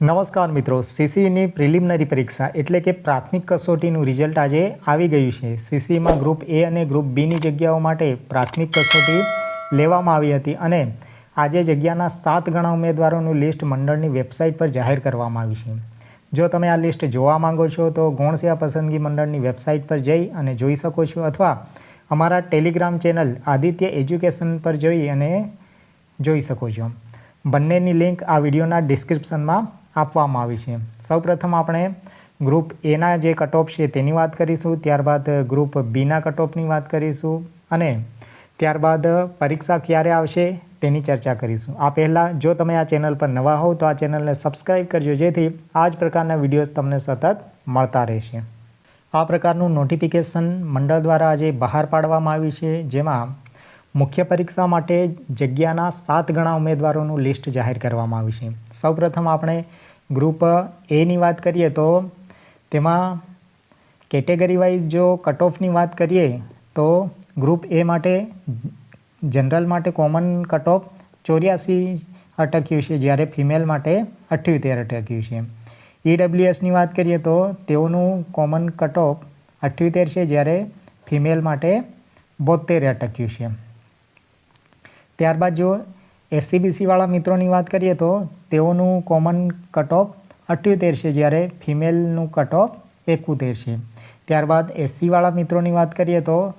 નમસ્કાર મિત્રો સીસીની પ્રિલિમિનરી પરીક્ષા એટલે કે પ્રાથમિક કસોટીનું રિઝલ્ટ આજે આવી ગયું છે. સીસીમાં ગ્રુપ એ અને ગ્રુપ બીની જગ્યાઓ માટે પ્રાથમિક કસોટી લેવામાં આવી હતી અને આજે જગ્યાના સાત ગણા ઉમેદવારોનું લિસ્ટ મંડળની વેબસાઇટ પર જાહેર કરવામાં આવ્યું છે. જો તમે આ લિસ્ટ જોવા માંગો છો તો ગૌણસિયા પસંદગી મંડળની વેબસાઇટ પર જઈ અને જોઈ શકો છો અથવા અમારા ટેલિગ્રામ ચેનલ આદિત્ય એજ્યુકેશન પર જોઈ અને જોઈ શકો છો. બંનેની લિંક આ વિડીયોના ડિસ્ક્રિપ્શનમાં આપવામાં આવી છે. સૌપ્રથમ આપણે ગ્રુપ એના જે કટઓફ છે તેની વાત કરીશું, ત્યારબાદ ગ્રુપ બીના કટઓફની વાત કરીશું અને ત્યારબાદ પરીક્ષા ક્યારે આવશે તેની ચર્ચા કરીશું. આ પહેલાં જો તમે આ ચેનલ પર નવા હોવ તો આ ચેનલને સબસ્ક્રાઈબ કરજો, જેથી આ જ પ્રકારના વિડીયોઝ તમને સતત મળતા રહેશે. આ પ્રકારનું નોટિફિકેશન મંડળ દ્વારા આજે બહાર પાડવામાં આવ્યું છે, જેમાં મુખ્ય પરીક્ષા માટે જગ્યાના સાત ગણા ઉમેદવારોનું લિસ્ટ જાહેર કરવામાં આવ્યું છે. સૌપ્રથમ આપણે ગ્રુપ એની વાત કરીએ તો તેમાં કેટેગરી વાઇઝ જો કટ ઓફની વાત કરીએ તો ગ્રુપ એ માટે જનરલ માટે કોમન કટ ઓફ ચોર્યાસી અટક્યું છે, જ્યારે ફિમેલ માટે અઠ્યોતેર અટક્યું છે. ઈડબ્લ્યુએસની વાત કરીએ તો તેઓનું કોમન કટ ઓફ અઠ્યોતેર છે, જ્યારે ફિમેલ માટે બોતેર અટક્યું છે. ત્યારબાદ જો એસસીબીસીવાળા મિત્રોની વાત કરીએ તો તેઓનું કોમન કટઓફ અઠ્યોતેર છે, જ્યારે ફિમેલનું કટઓફ એકોતેર છે. ત્યારબાદ એસસીવાળા મિત્રોની વાત કરીએ તો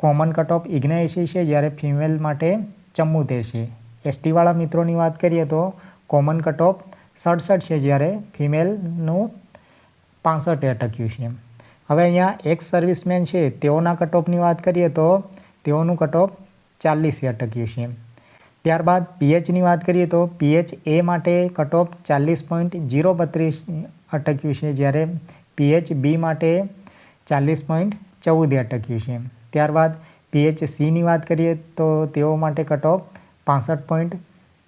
કોમન કટઓફ ઇગ્નેએસી છે, જ્યારે ફિમેલ માટે ચમ્મોતેર છે. એસટીવાળા મિત્રોની વાત કરીએ તો કોમન કટઓફ સડસઠ છે, જ્યારે ફિમેલનું પાસઠ અટક્યું છે. હવે અહીંયા એક્સ સર્વિસમેન છે, તેઓના કટઓફની વાત કરીએ તો તેઓનું કટઓફ ચાલીસે અટક્યું છે. ત્યારબાદ પીએચની વાત કરીએ તો પીએચ એ માટે કટઓફ ચાલીસ પોઈન્ટ જીરો બત્રીસ અટક્યું છે, જ્યારે પીએચ બી માટે ચાલીસ પોઈન્ટ ચૌદે અટક્યું છે. ત્યારબાદ પીએચ સીની વાત કરીએ તો તેઓ માટે કટઓફ પાસઠ પોઈન્ટ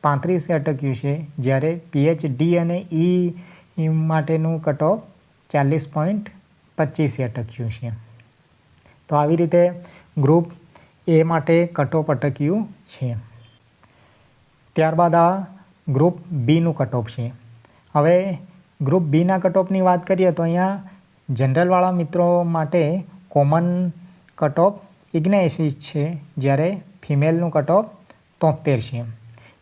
પાંત્રીસે અટક્યું છે, જ્યારે પીએચ ડી અને ઈ માટેનું કટ ઓફ ચાલીસ પોઈન્ટ પચીસે અટક્યું છે. તો આવી રીતે ગ્રુપ એ માટે કટઓફ અટક્યું છે. ત્યારબાદ આ ગ્રુપ બીનું કટઓફ છે. હવે ગ્રુપ બીના કટઓફની વાત કરીએ તો અહીંયા જનરલવાળા મિત્રો માટે કોમન કટઓફ ઇગ્નેસિસ છે, જ્યારે ફિમેલનું કટઓફ તોતેર છે.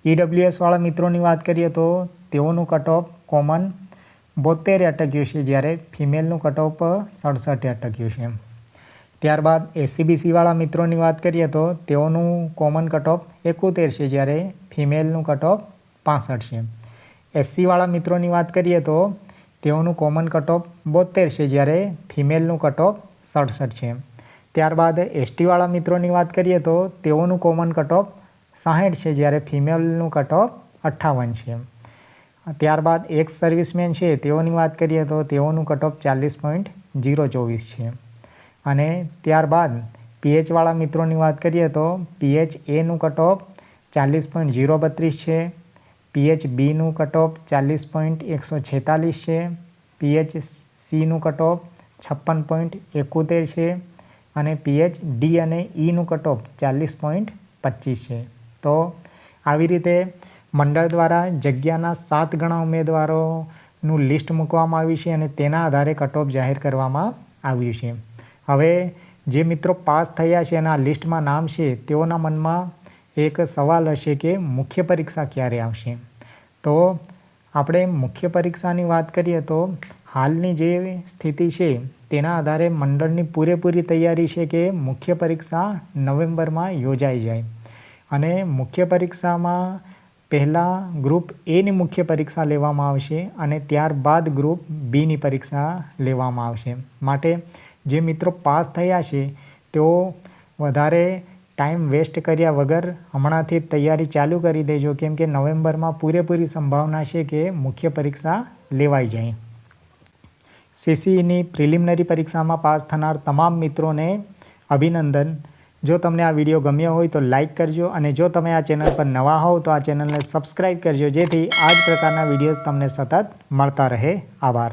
ઈડબ્લ્યુએસવાળા મિત્રોની વાત કરીએ તો તેઓનું કટઓફ કોમન બોતેરે અટક્યું છે, જ્યારે ફિમેલનું કટઓફ સડસઠે અટક્યું છે. ત્યારબાદ એસસીબીસીવાળા મિત્રોની વાત કરીએ તો તેઓનું કોમન કટઓફ એકોતેર છે, જ્યારે ફિમેલનું કટઓફ પાસઠ છે. એસસીવાળા મિત્રોની વાત કરીએ તો તેઓનું કોમન કટઓફ બોતેર છે, જ્યારે ફિમેલનું કટઓફ સડસઠ છે. ત્યારબાદ એસટીવાળા મિત્રોની વાત કરીએ તો તેઓનું કોમન કટઓફ સાહીઠ છે, જ્યારે ફિમેલનું કટઓફ અઠ્ઠાવન છે. ત્યારબાદ એક્સ સર્વિસમેન છે, તેઓની વાત કરીએ તો તેઓનું કટઓફ ચાલીસ પોઈન્ટ જીરો ચોવીસ છે. અને ત્યારબાદ પીએચવાળા મિત્રોની વાત કરીએ તો પીએચ એનું કટ ચાલીસ પોઈન્ટ જીરો બત્રીસ છે. પીએચ બીનું કટ ચાલીસ પોઈન્ટ એકસો છેતાલીસ છે. પીએચ સીનું કટ છપ્પન પોઈન્ટ એકોતેર છે અને પીએચ ડી અને ઈનું કટ ચાલીસ પોઈન્ટ પચીસ છે. તો આવી રીતે મંડળ દ્વારા જગ્યાના સાત ગણા ઉમેદવારોનું લિસ્ટ મૂકવામાં આવ્યું છે અને તેના આધારે કટઓફ જાહેર કરવામાં આવ્યું છે. હવે જે મિત્રો પાસ થયા છે એના લિસ્ટમાં નામ છે, તેઓના મનમાં એક સવાલ હશે કે મુખ્ય પરીક્ષા ક્યારે આવશે? તો આપણે મુખ્ય પરીક્ષાની વાત કરીએ તો હાલની જે સ્થિતિ છે, તેના આધારે મંડળની પૂરેપૂરી તૈયારી છે કે મુખ્ય પરીક્ષા નવેમ્બરમાં યોજાઈ જાય. અને મુખ્ય પરીક્ષામાં પહેલાં ગ્રુપ એની મુખ્ય પરીક્ષા લેવામાં આવશે અને ત્યારબાદ ગ્રુપ બીની પરીક્ષા લેવામાં આવશે. માટે જે મિત્રો પાસ થયા છે, તેઓ વધારે ટાઈમ વેસ્ટ કર્યા વગર હમણાંથી તૈયારી ચાલુ કરી દેજો. કેમ કે નવેમ્બરમાં પૂરેપૂરી સંભાવના છે કે મુખ્ય પરીક્ષા લેવાઈ જાય. સીસીઈની પ્રિલિમિનરી પરીક્ષામાં પાસ થનાર તમામ મિત્રોને અભિનંદન. જો તમને આ વીડિયો ગમ્યો હોય તો લાઇક કરજો અને જો તમે આ ચેનલ પર નવા હોવ તો આ ચેનલને સબસ્ક્રાઈબ કરજો, જેથી આ જ પ્રકારના વિડીયોઝ તમને સતત મળતા રહે. આભાર.